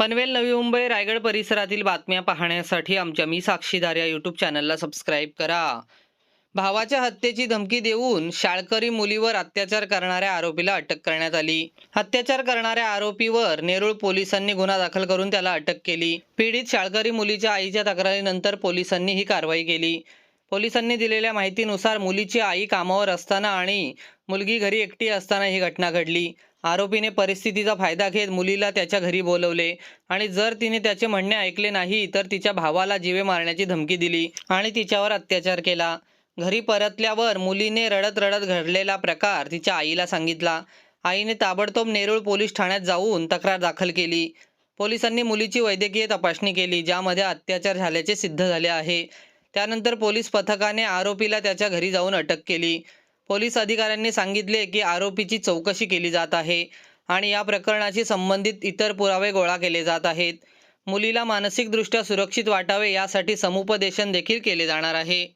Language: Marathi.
पनवेल नवी मुंबई रायगड परिसरातील बातम्या पाहण्यासाठी आमच्या मी साक्षीदार या यूट्यूब चॅनलला सबस्क्राईब करा. भावाच्या हत्येची धमकी देऊन शाळकरी मुलीवर अत्याचार करणाऱ्या आरोपीला अटक करण्यात आली. अत्याचार करणाऱ्या आरोपीवर नेरुळ पोलिसांनी गुन्हा दाखल करून त्याला अटक केली. पीडित शाळकरी मुलीच्या आईच्या तक्रारीनंतर पोलिसांनी ही कारवाई केली. पोलिसांनी दिलेल्या माहितीनुसार मुलीची आई कामावर असताना आणि मुलगी घरी एकटी असताना ही घटना घडली. आरोपीने परिस्थितीचा फायदा घेत मुलीला त्याच्या घरी बोलवले. आणि जर तिने त्याचे म्हणणे ऐकले नाही तर तिच्या भावाला जीवे मारण्याची धमकी दिली आणि तिच्यावर अत्याचार केला. घरी परतल्यावर मुलीने रडत रडत घडलेला प्रकार तिच्या आईला सांगितला. आईने ताबडतोब नेरूळ पोलीस ठाण्यात जाऊन तक्रार दाखल केली. पोलिसांनी मुलीची वैद्यकीय तपासणी केली ज्यामध्ये अत्याचार झाल्याचे सिद्ध झाले आहे. त्यानंतर पोलीस पथकाने आरोपीला त्याच्या घरी जाऊन अटक केली. पोलीस अधिकाऱ्यांनी सांगितले की आरोपीची चौकशी केली जात आहे आणि या प्रकरणाशी संबंधित इतर पुरावे गोळा केले जात आहेत. मुलीला मानसिकदृष्ट्या सुरक्षित वाटावे यासाठी समुपदेशन देखील केले जाणार आहे.